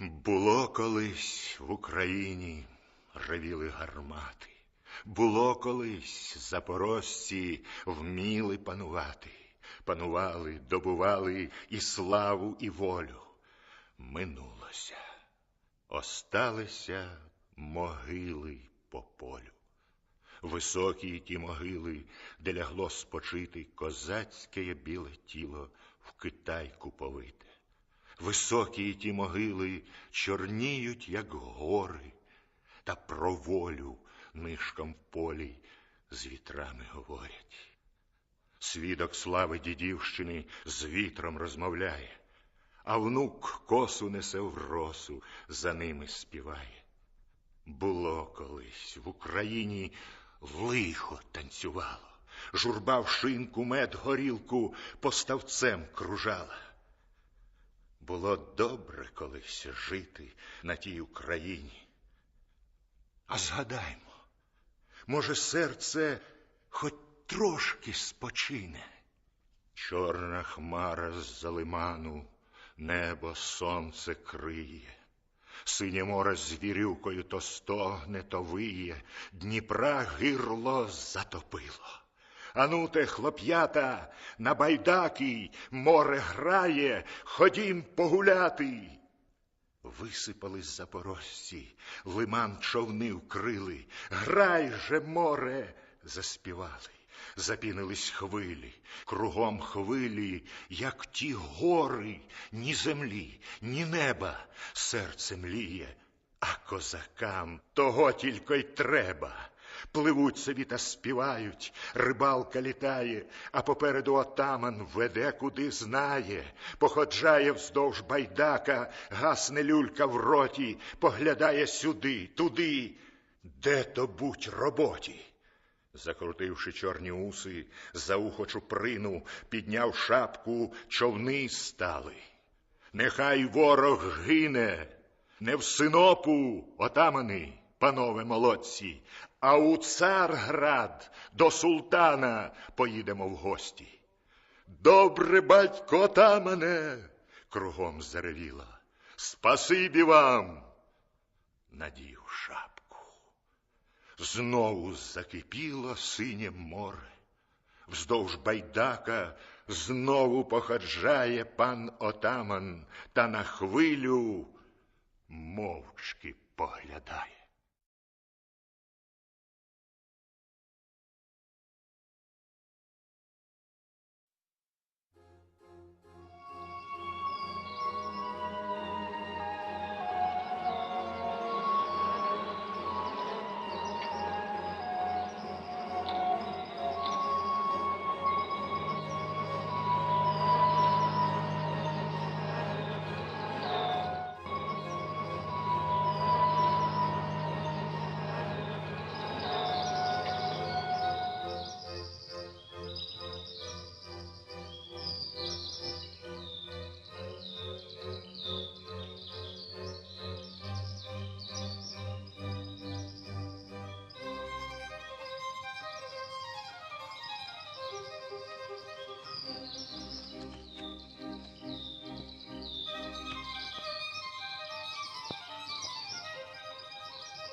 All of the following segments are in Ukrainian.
Було колись в Україні ревіли гармати. Було колись запорожці вміли панувати, панували, добували і славу, і волю. Минулося, осталися могили по полю. Високі ті могили, де лягло спочити козацьке біле тіло в Китайку повите. Високі ті могили чорніють, як гори, та про волю нишком в полі з вітрами говорять. Свідок слави дідівщини з вітром розмовляє, а внук косу несе в росу, за ними співає. Було колись в Україні лихо танцювало, журба в шинку мед горілку поставцем кружала. Було добре колись жити на тій Україні. А згадаймо, може, серце хоч трошки спочине. Чорна хмара з-за лиману, небо сонце криє. Синє море з вірюкою то стогне, то виє, Дніпра гирло затопило. Ану те, хлоп'ята, на байдаки море грає, ходім погуляти. Висипались запорожці, лиман човни вкрили, грай же, море, заспівали. Запінились хвилі, кругом хвилі, як ті гори, ні землі, ні неба серце мліє, а козакам того тільки й треба. Пливуть собі та співають, рибалка літає, а попереду отаман веде, куди знає, походжає вздовж байдака, гасне люлька в роті, поглядає сюди, туди, де то будь роботі. Закрутивши чорні уси, за ухо чуприну, підняв шапку, човни стали. Нехай ворог гине, не в синопу, отамани, панове молодці, а у Царград до султана поїдемо в гості. Добре, батько отамане, кругом заревіла. Спасибі вам, надів шапку. Знову закипіло синє море. Вздовж байдака знову походжає пан отаман та на хвилю мовчки поглядає.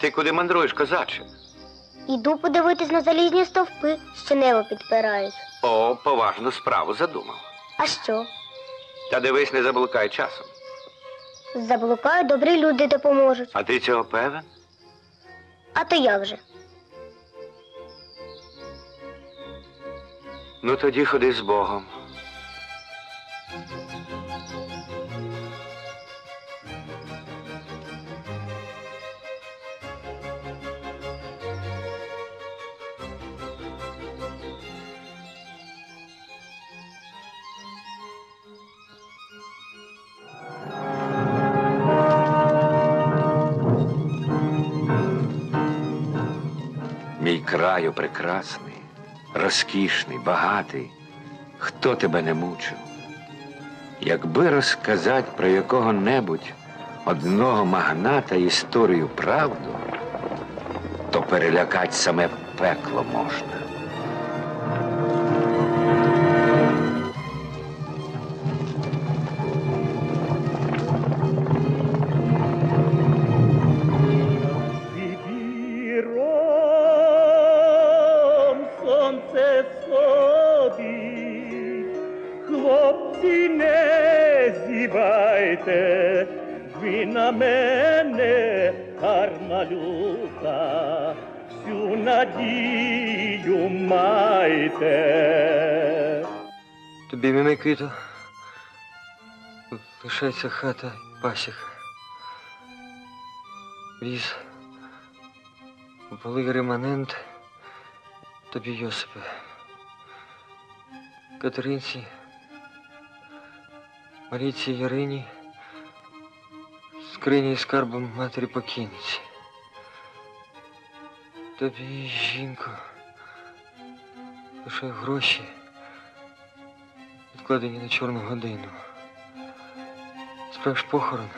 Ти куди мандруєш, козаче? Іду подивитись на залізні стовпи, що небо підпирають. О, поважну справу задумав. А що? Та дивись, не заблукай часом. Заблукаю, добрі люди допоможуть. А ти цього певен? А то як же? Ну тоді ходи з Богом. Краю прекрасний, розкішний, багатий. Хто тебе не мучив? Якби розказати про якого-небудь одного магната історію правду, то перелякать саме пекло можна. Гарна люта, всю надію майте. Тобі, Мимикито, лишається хата пасіка. Віз, були реманент, тобі Йосипе. Катеринці, Марійці Ярині, скрині скарбом матері покійниці. Тобі, жінко, лише гроші відкладені на чорну годину. Справиш похорон,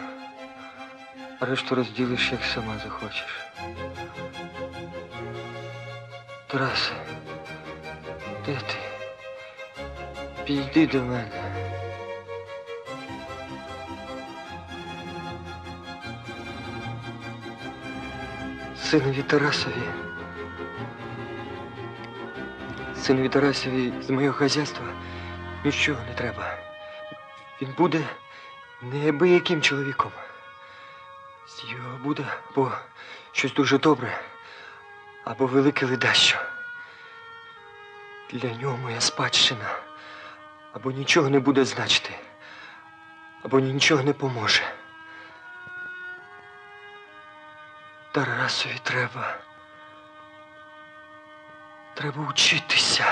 а решту розділиш, як сама захочеш. Тарас, де ти? Підійди до мене. Синові Тарасові. Синові Тарасові з моєго хазяйства нічого не треба. Він буде неабияким чоловіком. З його буде або щось дуже добре, або велике ледащо. Для нього моя спадщина або нічого не буде значити, або нічого не поможе. Тарасові треба. Треба вчитися.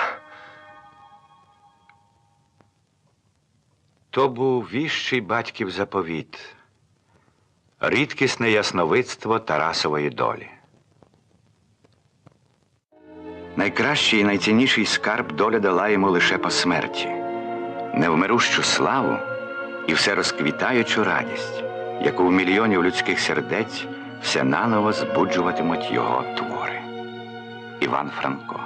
То був віщий батьків заповіт, рідкісне ясновидство Тарасової долі. Найкращий і найцінніший скарб доля дала йому лише по смерті, невмирущу славу і все розквітаючу радість, яку в мільйонів людських сердець все наново збуджуватимуть його твори. Іван Франко.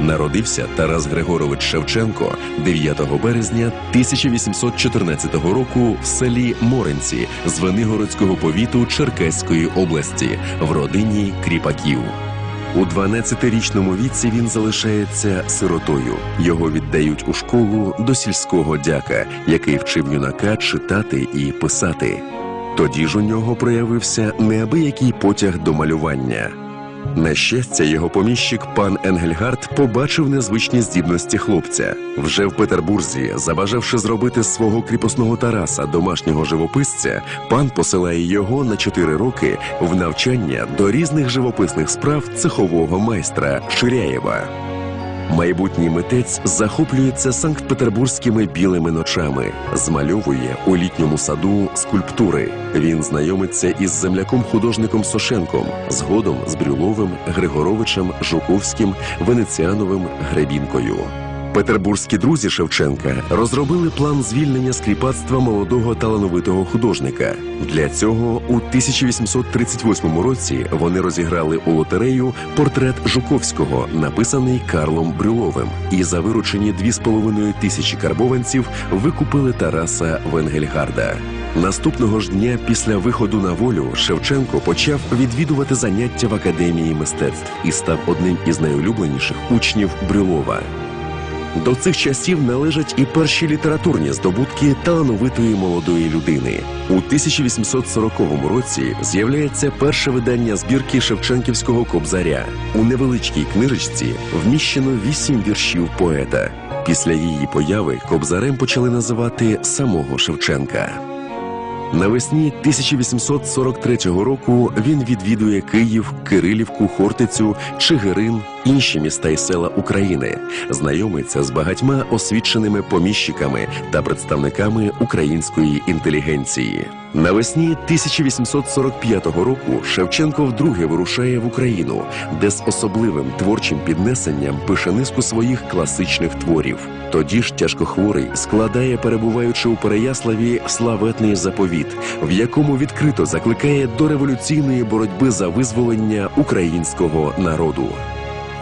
Народився Тарас Григорович Шевченко 9 березня 1814 року в селі Моренці з Венигородського повіту Черкаської області в родині кріпаків. У 12-річному віці він залишається сиротою. Його віддають у школу до сільського дяка, який вчив юнака читати і писати. Тоді ж у нього проявився неабиякий потяг до малювання. На щастя, його поміщик пан Енгельгард побачив незвичні здібності хлопця. Вже в Петербурзі, забажавши зробити свого кріпосного Тараса домашнього живописця, пан посилає його на чотири роки в навчання до різних живописних справ цехового майстра Ширяєва. Майбутній митець захоплюється санкт-петербурзькими білими ночами, змальовує у літньому саду скульптури. Він знайомиться із земляком художником Сошенком, згодом з Брюловим, Григоровичем, Жуковським, Венеціановим, Гребінкою. Петербурзькі друзі Шевченка розробили план звільнення з кріпацтва молодого талановитого художника. Для цього у 1838 році вони розіграли у лотерею портрет Жуковського, написаний Карлом Брюловим, і за виручені 2,5 тисячі карбованців викупили Тараса Венгельгарда. Наступного ж дня після виходу на волю Шевченко почав відвідувати заняття в академії мистецтв і став одним із найулюбленіших учнів Брюлова. До цих часів належать і перші літературні здобутки талановитої молодої людини. У 1840 році з'являється перше видання збірки Шевченківського кобзаря. У невеличкій книжечці вміщено вісім віршів поета. Після її появи кобзарем почали називати самого Шевченка. Навесні 1843 року він відвідує Київ, Кирилівку, Хортицю, Чигирин, інші міста й села України, знайомиться з багатьма освіченими поміщиками та представниками української інтелігенції. Навесні 1845 року Шевченко вдруге вирушає в Україну, де з особливим творчим піднесенням пише низку своїх класичних творів. Тоді ж тяжкохворий складає, перебуваючи у Переяславі, славетний заповіт, в якому відкрито закликає до революційної боротьби за визволення українського народу.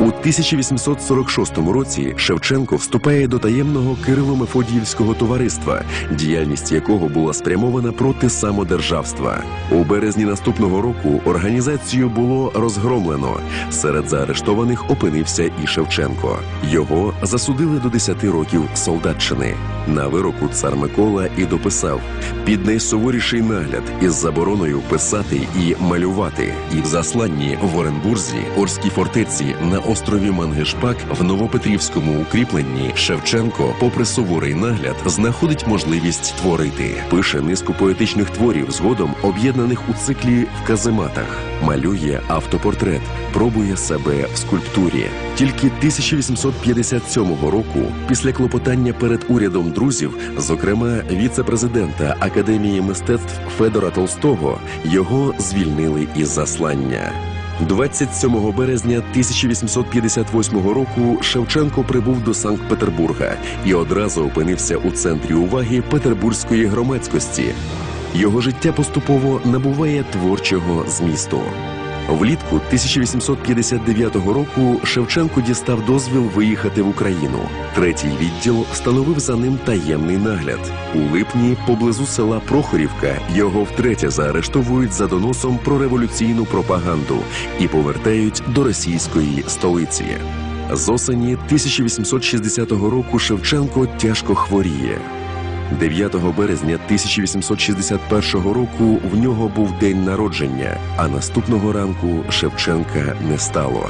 У 1846 році Шевченко вступає до таємного Кирило-Мефодіївського товариства, діяльність якого була спрямована проти самодержавства. У березні наступного року організацію було розгромлено. Серед заарештованих опинився і Шевченко. Його засудили до 10 років солдатчини. На вироку цар Микола і дописав під найсуворіший нагляд із забороною писати і малювати, і в засланні в Оренбурзі, Орській фортеці на острові Мангешпак в Новопетрівському укріпленні Шевченко, попри суворий нагляд, знаходить можливість творити. Пише низку поетичних творів, згодом об'єднаних у циклі в казематах. Малює автопортрет, пробує себе в скульптурі. Тільки 1857 року, після клопотання перед урядом друзів, зокрема віце-президента Академії мистецтв Федора Толстого, його звільнили із заслання. 27 березня 1858 року Шевченко прибув до Санкт-Петербурга і одразу опинився у центрі уваги петербурзької громадськості. Його життя поступово набуває творчого змісту. Влітку 1859 року Шевченко дістав дозвіл виїхати в Україну. Третій відділ встановив за ним таємний нагляд. У липні, поблизу села Прохорівка, його втретє заарештовують за доносом про революційну пропаганду і повертають до російської столиці. З осені 1860 року Шевченко тяжко хворіє. 9 березня 1861 року в нього був день народження, а наступного ранку Шевченка не стало.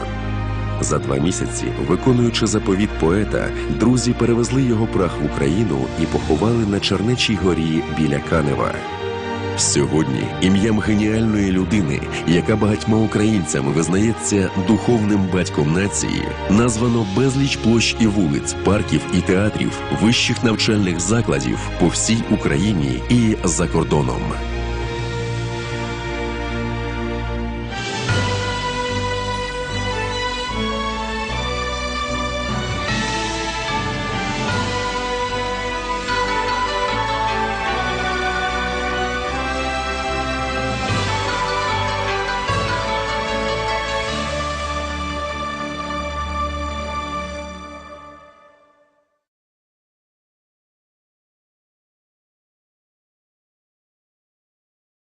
За два місяці, виконуючи заповіт поета, друзі перевезли його прах в Україну і поховали на Чернечій горі біля Канева. Сьогодні ім'ям геніальної людини, яка багатьма українцями визнається духовним батьком нації, названо безліч площ і вулиць, парків і театрів, вищих навчальних закладів по всій Україні і за кордоном.